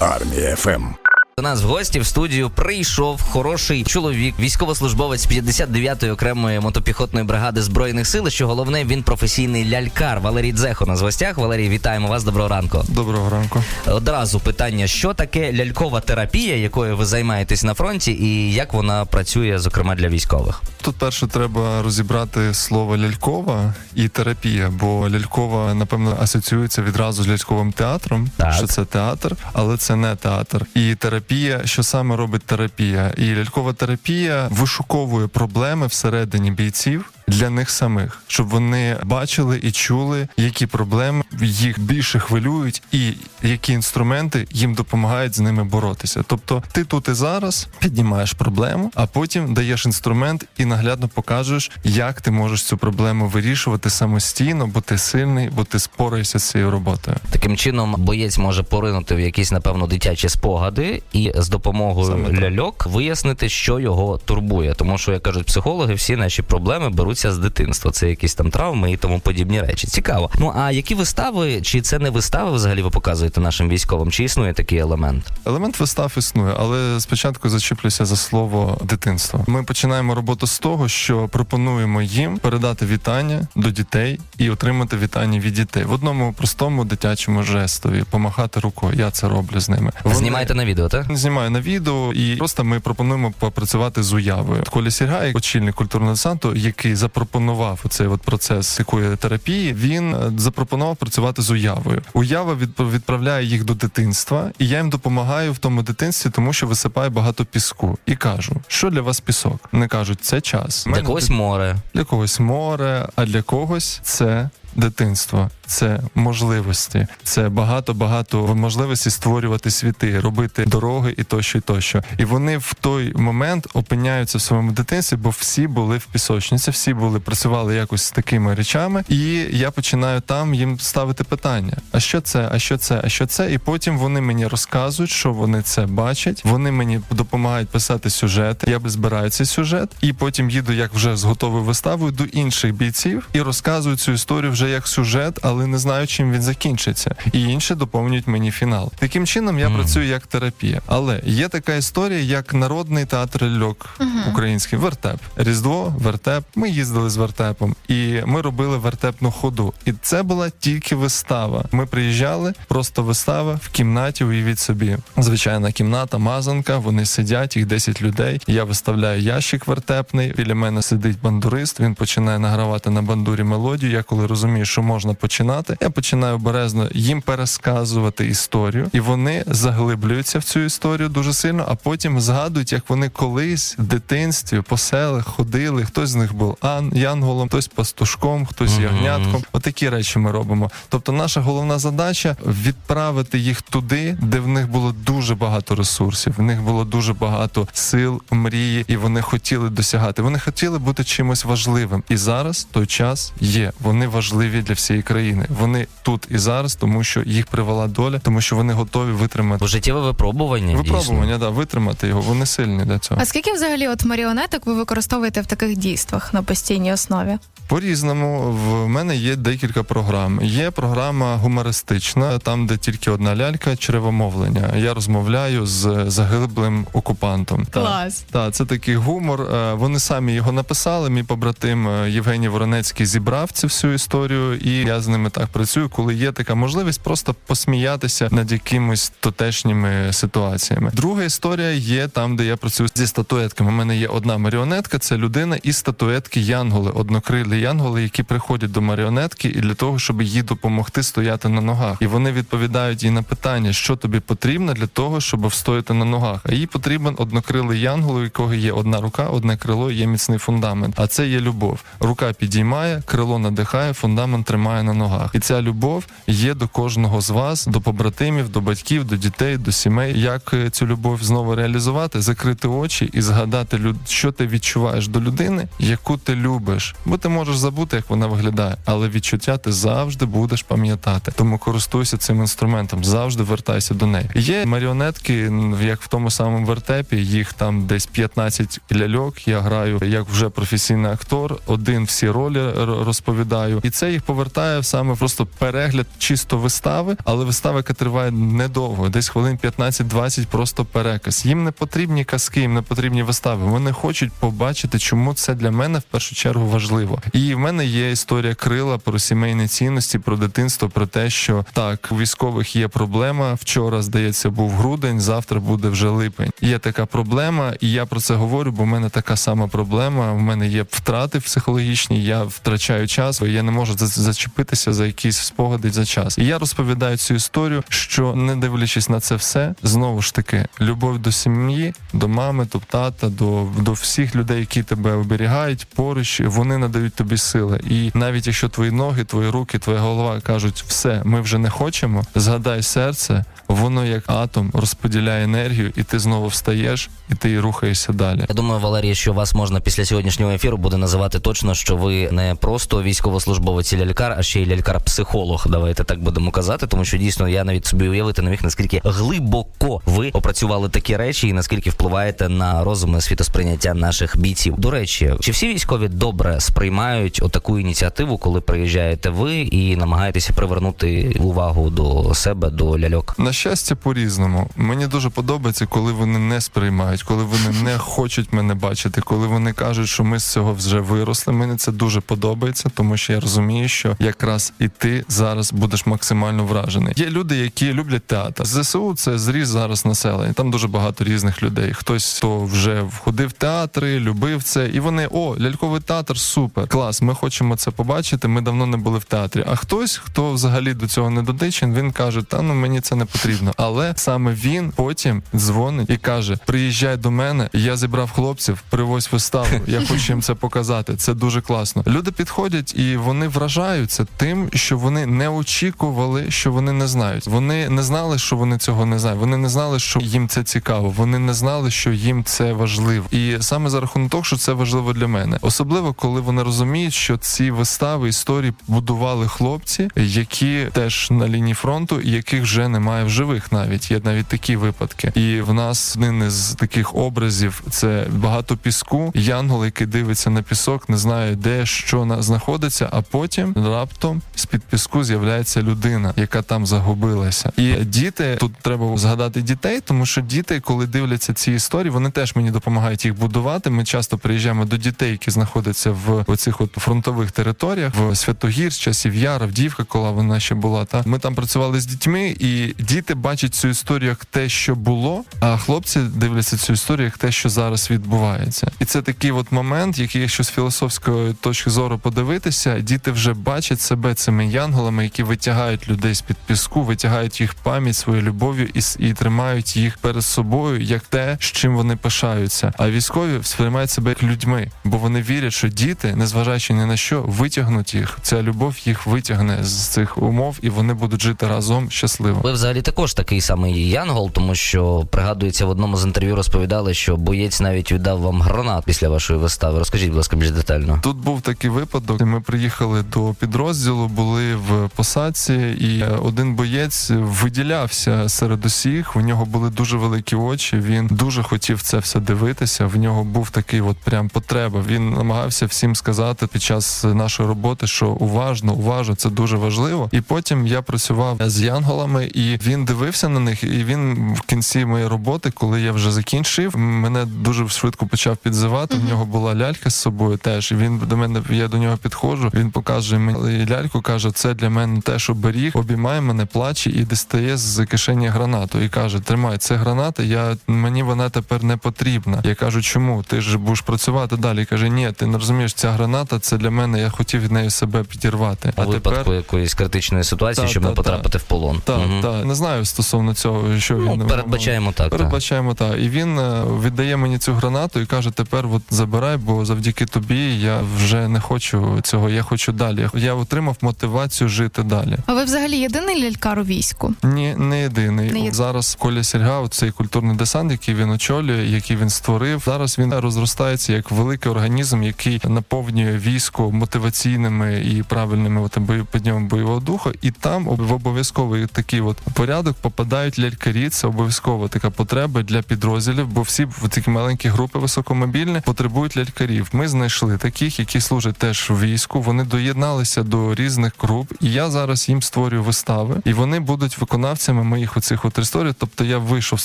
Армія ФМ. До нас в гості в студію прийшов хороший чоловік, військовослужбовець 59-ї окремої мотопіхотної бригади збройних сил. Що головне, він професійний лялькар. Валерій Дзехо на гостях. Валерій, вітаємо вас. Доброго ранку. Доброго ранку. Одразу питання: що таке лялькова терапія, якою ви займаєтесь на фронті, і як вона працює, зокрема для військових? Тут перше треба розібрати слово лялькова і терапія, бо лялькова, напевно, асоціюється відразу з ляльковим театром, Так. що це театр, але це не театр. І терапія, що саме робить терапія? І лялькова терапія вишуковує проблеми всередині бійців. Для них самих, щоб вони бачили і чули, які проблеми їх більше хвилюють, і які інструменти їм допомагають з ними боротися. Тобто, ти тут і зараз піднімаєш проблему, а потім даєш інструмент і наглядно покажеш, як ти можеш цю проблему вирішувати самостійно, бо ти сильний, бо ти спораєшся з цією роботою. Таким чином, боєць може поринути в якісь, напевно, дитячі спогади і з допомогою Саме ляльок вияснити, що його турбує. Тому що, як кажуть психологи, всі наші проблеми беруться з дитинства. Це якісь там травми і тому подібні речі. Цікаво. Ну а які вистави, чи це не вистави взагалі ви показуєте нашим військовим? Чи існує такий елемент? Елемент вистав існує, але спочатку зачіплюся за слово дитинство. Ми починаємо роботу з того, що пропонуємо їм передати вітання до дітей і отримати вітання від дітей в одному простому дитячому жестові, помахати рукою. Я це роблю з ними. Вони- Знімаєте на відео, так? Знімаю на відео, і просто ми пропонуємо попрацювати з уявою. Коля Сіргай, очільник культурного десанту, який запропонував цей от процес такої терапії, він е, запропонував працювати з уявою. Уява відп- відправляє їх до дитинства, і я їм допомагаю в тому дитинстві, тому що висипаю багато піску. І кажу, що для вас пісок? Вони кажуть, це час. Для когось море. для когось море, а для когось це. Дитинство це можливості, це багато багато можливостей створювати світи, робити дороги і тощо, і тощо. І вони в той момент опиняються в своєму дитинстві, бо всі були в пісочниці, всі були працювали якось з такими речами. І я починаю там їм ставити питання: а що це? А що це? А що це? І потім вони мені розказують, що вони це бачать. Вони мені допомагають писати сюжет. Я збираю цей сюжет, і потім їду як вже з готовою виставою до інших бійців і розказую цю історію вже як сюжет, але не знаю, чим він закінчиться. І інші доповнюють мені фінал. Таким чином я Мгм. працюю як терапія. Але є така історія, як народний театр льок український вертеп. Різдво, вертеп. Ми їздили з вертепом, і ми робили вертепну ходу. І це була тільки вистава. Ми приїжджали, просто вистава в кімнаті. Уявіть собі, звичайна кімната, мазанка. Вони сидять, їх 10 людей. Я виставляю ящик вертепний. Біля мене сидить бандурист. Він починає награвати на бандурі мелодію. Я коли розумію, що можна починати, я починаю обережно їм пересказувати історію, і вони заглиблюються в цю історію дуже сильно, а потім згадують, як вони колись в дитинстві по селах ходили. Хтось з них був ан янголом, хтось пастушком, хтось Мгм. ягнятком. Отакі речі ми робимо. Тобто, наша головна задача відправити їх туди, де в них було дуже багато ресурсів, в них було дуже багато сил, мрії, і вони хотіли досягати. Вони хотіли бути чимось важливим. І зараз той час є. Вони важливі для всієї країни. Вони тут і зараз, тому що їх привела доля, тому що вони готові витримати. Життєве випробування. Випробування, да, витримати його. Вони сильні для цього. А скільки взагалі от маріонеток ви використовуєте в таких дійствах на постійній основі? По-різному в мене є декілька програм. Є програма гумористична, там, де тільки одна лялька, черевомовлення. Я розмовляю з загиблим окупантом. Клас. Так, це такий гумор. Е, Вони самі його написали. Мій побратим е, Євгеній Воронецький зібрав цю всю історію, і я з ними так працюю, коли є така можливість просто посміятися над якимись тутешніми ситуаціями. Друга історія є там, де я працюю зі статуетками. У мене є одна маріонетка, це людина і статуетки Янголи, однокрилі янголи, які приходять до маріонетки, і для того, щоб їй допомогти стояти на ногах. І вони відповідають їй на питання, що тобі потрібно для того, щоб встояти на ногах. А їй потрібен однокрилий янгол, у якого є одна рука, одне крило, є міцний фундамент. А це є любов. Рука підіймає, крило надихає, фундамент тримає на ногах. І ця любов є до кожного з вас, до побратимів, до батьків, до дітей, до сімей. Як е, цю любов знову реалізувати? Закрити очі і згадати що ти відчуваєш до людини, яку ти любиш. Бо ти можеш забути, як вона виглядає, але відчуття ти завжди будеш пам'ятати. Тому користуйся цим інструментом, завжди вертайся до неї. Є маріонетки, як в тому самому вертепі, їх там десь 15 ляльок. Я граю як вже професійний актор, один всі ролі розповідаю. І це їх повертає саме просто перегляд чисто вистави, але вистава, яка триває недовго, десь хвилин 15-20, просто переказ. Їм не потрібні казки, їм не потрібні вистави. Вони хочуть побачити, чому це для мене в першу чергу важливо. І в мене є історія крила про сімейні цінності, про дитинство, про те, що так у військових є проблема. Вчора, здається, був грудень, завтра буде вже липень. Є така проблема, і я про це говорю, бо в мене така сама проблема. У мене є втрати психологічні, я втрачаю час, я не можу за- зачепитися за якісь спогади за час. І я розповідаю цю історію, що не дивлячись на це все, знову ж таки, любов до сім'ї, до мами, до тата, до, до всіх людей, які тебе оберігають поруч, вони надають тобі сили. І навіть якщо твої ноги, твої руки, твоя голова кажуть, все, ми вже не хочемо, згадай серце, воно як атом розподіляє енергію, і ти знову встаєш, і ти рухаєшся далі. Я думаю, Валерій, що вас можна після сьогоднішнього ефіру буде називати точно, що ви не просто військовослужбовець і лялькар, а ще й лялькар-психолог. Давайте так будемо казати, тому що дійсно я навіть собі уявити не міг, наскільки глибоко ви опрацювали такі речі і наскільки впливаєте на розум і світосприйняття наших бійців. До речі, чи всі військові добре сприймають отаку ініціативу, коли приїжджаєте ви і намагаєтеся привернути увагу до себе, до ляльок? На щастя, по-різному. Мені дуже подобається, коли вони не сприймають, коли вони не хочуть мене бачити, коли вони кажуть, що ми з цього вже виросли. Мені це дуже подобається, тому що я розумію, що якраз і ти зараз будеш максимально вражений. Є люди, які люблять театр. ЗСУ це зріз зараз населення. Там дуже багато різних людей. Хтось хто вже входив в театри, любив це, і вони о, ляльковий театр, супер, клас. Ми хочемо це побачити. Ми давно не були в театрі. А хтось, хто взагалі до цього не дотичен, він каже: Та ну мені це не потрібно. Але саме він потім дзвонить і каже: Приїжджай до мене, я зібрав хлопців, привозь виставу. Я хочу їм це показати. Це дуже класно. Люди підходять і вони вражаються тим, що вони не очікували, що вони не знають. Вони не знали, що вони цього не знають. Вони не знали, що їм це цікаво. Вони не знали, що їм це важливо. І саме за рахунок того, що це важливо для мене, особливо коли вони розуміють, що ці вистави історії будували хлопці, які теж на лінії фронту, яких вже немає в живих. Навіть є навіть такі випадки. І в нас один із таких образів це багато піску. Янгол, який дивиться на пісок, не знає, де що на- знаходиться, а потім раптом з під піску з'являється людина, яка там загубилася. І діти тут треба згадати дітей, тому що діти, коли дивляться ці історії, вони теж мені допомагають їх будувати. Ми часто приїжджаємо до дітей, які знаходяться в оцих от фронтових територіях, в Святогір, з часів Яра, Авдіївка, коли вона ще була. Та ми там працювали з дітьми, і діти бачать цю історію як те, що було, а хлопці дивляться цю історію як те, що зараз відбувається. І це такий от момент, який, якщо з філософської точки зору подивитися, діти вже бачать себе цими янголами, які витягають людей з під піску, витягають їх пам'ять своєю любов'ю і, і тримають їх перед собою як те, з чим вони пишаються. А військові сприймають себе як людьми, бо вони вірять, що діти, незважаючи ні на що, витягнуть їх. Ця любов їх витягне з цих умов, і вони будуть жити разом щасливо. Ви взагалі також такий самий Янгол, тому що пригадується в одному з інтерв'ю розповідали, що боєць навіть віддав вам гранат після вашої вистави. Розкажіть, будь ласка, більш детально. Тут був такий випадок. Ми приїхали до підрозділу, були в посадці, і е, один боєць виділявся серед усіх. У нього були дуже великі очі. Він дуже хотів це все дивитися. В нього був такий, от прям потреба. Він намагався всім сказати під час нашої роботи, що уважно, уважно, це дуже важливо. І потім я працював з янголами, і він дивився на них. І він в кінці моєї роботи, коли я вже закінчив, мене дуже швидко почав підзивати. В нього була лялька з собою теж. І він до мене, я до нього підходжу. Він показує мені ляльку, каже: це для мене теж оберіг, обіймає мене, плаче і дістає з кишені гранату. І каже: Тримай, це граната. Я мені вона тепер не потрібна. Я кажу, чому? Ти ж будеш працювати далі. Каже, ні, ти не розумієш, ця граната це для мене. Я хотів від неї себе підірвати. У випадку якоїсь критичної ситуації, Та, щоб та, не потрапити в полон. Так, Мгм. так. Не знаю стосовно цього, що Ну, він передбачаємо так. так. Передбачаємо так. І він е, віддає мені цю гранату і каже: тепер от забирай, бо завдяки тобі я вже не хочу цього. Я хочу далі. Я отримав мотивацію жити далі. А ви взагалі єдиний лялькар у війську? Ні, не єдиний. Не єдиний. Зараз Коля Сільга, цей культурний десант, який він очолює, який він створив. Зараз він розростається як великий організм, який наповнює військо мотиваційними і правильними от, бою- бойового духу. І там в обов'язковий такий от порядок попадають лялькарі. Це обов'язково така потреба для підрозділів, бо всі в такі маленькі групи високомобільні потребують лялькарів. Ми знайшли таких, які служать теж в війську. Вони доєднують приєдналися до різних груп, і я зараз їм створюю вистави, і вони будуть виконавцями моїх оцих от історій. Тобто я вийшов з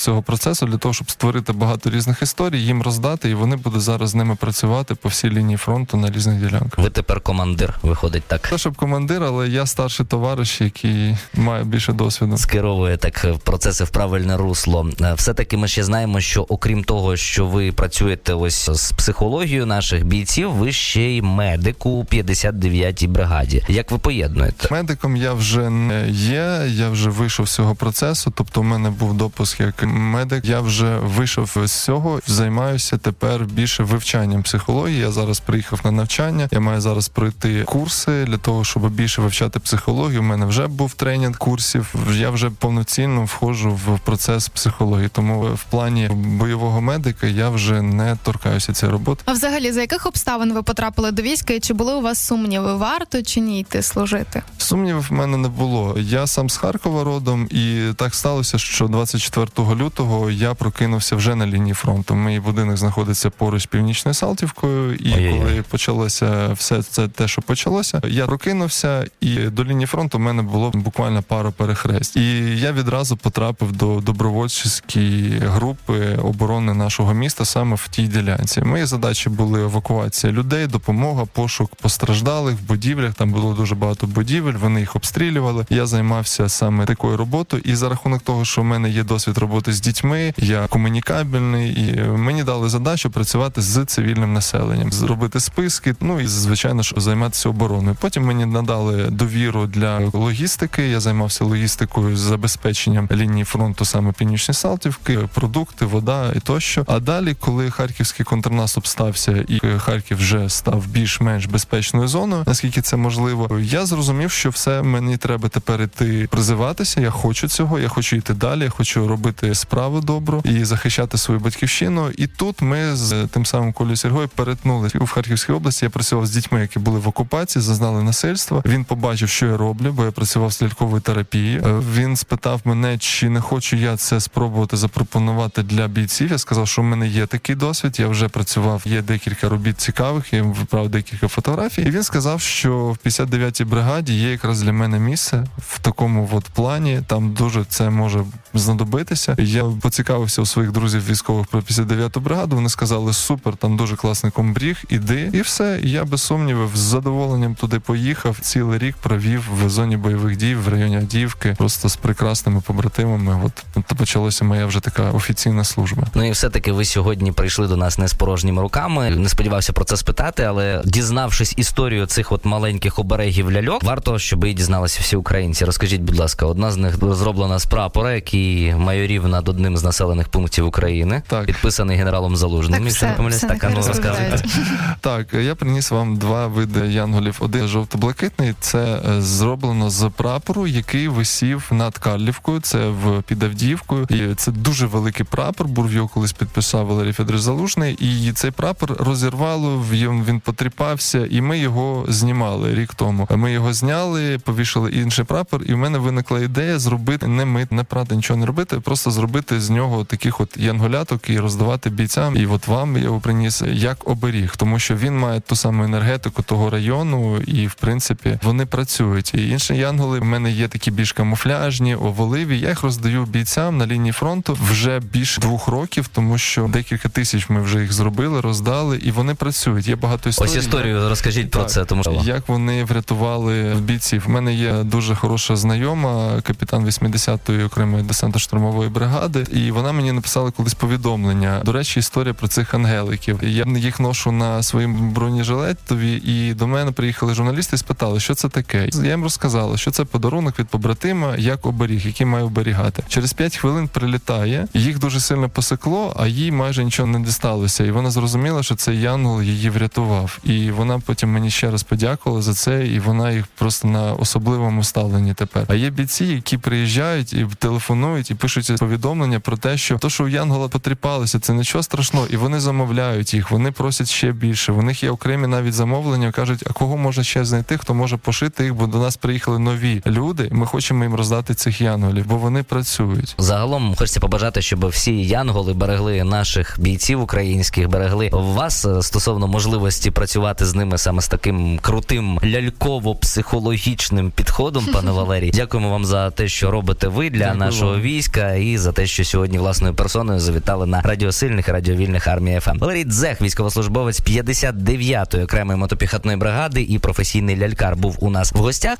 цього процесу для того, щоб створити багато різних історій, їм роздати, і вони будуть зараз з ними працювати по всій лінії фронту на різних ділянках. Ви тепер командир виходить так. Те, щоб командир, але я старший товариш, який має більше досвіду. Скеровує так е, процеси в правильне русло. Е, Все таки ми ще знаємо, що окрім того, що ви працюєте ось з психологією наших бійців, ви ще й медику 59 тій бригаді? Як ви поєднуєте? Медиком я вже не є. Я вже вийшов з цього процесу. Тобто, у мене був допуск як медик. Я вже вийшов з цього. Займаюся тепер більше вивчанням психології. Я зараз приїхав на навчання. Я маю зараз пройти курси для того, щоб більше вивчати психологію. У мене вже був тренінг курсів. Я вже повноцінно вхожу в процес психології. Тому в плані бойового медика я вже не торкаюся цієї роботи. А взагалі за яких обставин ви потрапили до війська? і Чи були у вас сумніви? Варто чи ні йти служити? Сумнівів в мене не було. Я сам з Харкова родом, і так сталося, що 24 лютого я прокинувся вже на лінії фронту. Мій будинок знаходиться поруч з північною Салтівкою. І Ой-ой-ой. коли почалося все це те, що почалося, я прокинувся, і до лінії фронту в мене було буквально пару перехрест. І я відразу потрапив до добровольчої групи оборони нашого міста саме в тій ділянці. Мої задачі були евакуація людей, допомога, пошук постраждалих будівлях. Там було дуже багато будівель. Вони їх обстрілювали. Я займався саме такою роботою. І за рахунок того, що в мене є досвід роботи з дітьми, я комунікабельний, і мені дали задачу працювати з цивільним населенням, зробити списки. Ну і звичайно ж займатися обороною. Потім мені надали довіру для логістики. Я займався логістикою з забезпеченням лінії фронту саме північної Салтівки, продукти, вода і тощо. А далі, коли харківський контрнаступ стався, і Харків вже став більш-менш безпечною зоною, наскільки це можливо, я зрозумів, що все мені треба тепер іти призиватися. Я хочу цього, я хочу йти далі. Я хочу робити справу добру і захищати свою батьківщину. І тут ми з тим самим Колею Сергою перетнули в Харківській області. Я працював з дітьми, які були в окупації, зазнали насильства. Він побачив, що я роблю, бо я працював з лялькової терапії. Е, Він спитав мене, чи не хочу я це спробувати запропонувати для бійців. Я сказав, що в мене є такий досвід. Я вже працював. Є декілька робіт цікавих. Я їм виправив декілька фотографій. І він сказав, що в 59-й бригаді є якраз для мене місце в такому от плані. Там дуже це може знадобитися. Я поцікавився у своїх друзів військових про 59-ту бригаду. Вони сказали, супер, там дуже класний комбріг, іди, і все. Я без сумнівів з задоволенням туди поїхав. Цілий рік провів в зоні бойових дій в районі Адіївки, просто з прекрасними побратимами. От то почалася моя вже така офіційна служба. Ну і все-таки ви сьогодні прийшли до нас не з порожніми руками. Не сподівався про це спитати, але дізнавшись історію цих от маленьких оберегів ляльок, варто, щоб її дізналися всі українці. Розкажіть, будь ласка, одна з них зроблена з прапора, який майорів над одним з населених пунктів України, Так. підписаний генералом Залужним. Так, Якщо не все, помиляюсь, все так, а ну розказуйте. Так, я приніс вам два види янголів. Один жовто-блакитний. Це е, зроблено з прапору, який висів над Карлівкою. Це в під Авдіївкою. І це дуже великий прапор. Був його колись підписав Валерій Федорович Залужний. І цей прапор розірвало. Він він потріпався, і ми його знімали рік тому. Ми його зняли, повішали інший прапор, і в мене виникла ідея зробити не мити, не прати, нічого не робити, просто зробити з нього таких от янголяток і роздавати бійцям. І от вам я його приніс як оберіг, тому що він має ту саму енергетику того району, і в принципі вони працюють. І інші янголи в мене є такі більш камуфляжні, оволиві. Я їх роздаю бійцям на лінії фронту вже більше двох років, тому що декілька тисяч ми вже їх зробили, роздали, і вони працюють. Є багато історій. Ось історію розкажіть про це, тому що Як вони врятували бійців? У мене є дуже хороша знайома, капітан 80-ї окремої десантно-штурмової бригади, і вона мені написала колись повідомлення. До речі, історія про цих ангеликів. Я їх ношу на своїм бронежилетові, і до мене приїхали журналісти і спитали, що це таке. Я їм розказала, що це подарунок від побратима, як оберіг, який має оберігати. Через 5 хвилин прилітає, їх дуже сильно посекло, а їй майже нічого не дісталося. І вона зрозуміла, що цей янгол її врятував. І вона потім мені ще раз подякувала за це, і вона їх просто на особливому ставленні тепер. А є бійці, які приїжджають і телефонують і пишуть повідомлення про те, що то, що у Янгола потріпалося, це нічого страшного, і вони замовляють їх. Вони просять ще більше. У них є окремі навіть замовлення. кажуть, а кого можна ще знайти, хто може пошити їх, бо до нас приїхали нові люди. і Ми хочемо їм роздати цих янголів, бо вони працюють. Загалом хочеться побажати, щоб всі янголи берегли наших бійців українських, берегли вас е, стосовно можливості працювати з ними саме з таким крутим крутим ляльково-психологічним підходом, пане Валерій. Дякуємо вам за те, що робите ви для Дякую нашого вам. війська, і за те, що сьогодні власною персоною завітали на радіосильних і радіовільних армії ФМ. Валерій Дзех, військовослужбовець 59-ї окремої мотопіхотної бригади і професійний лялькар, був у нас в гостях.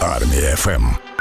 Армія ФМ.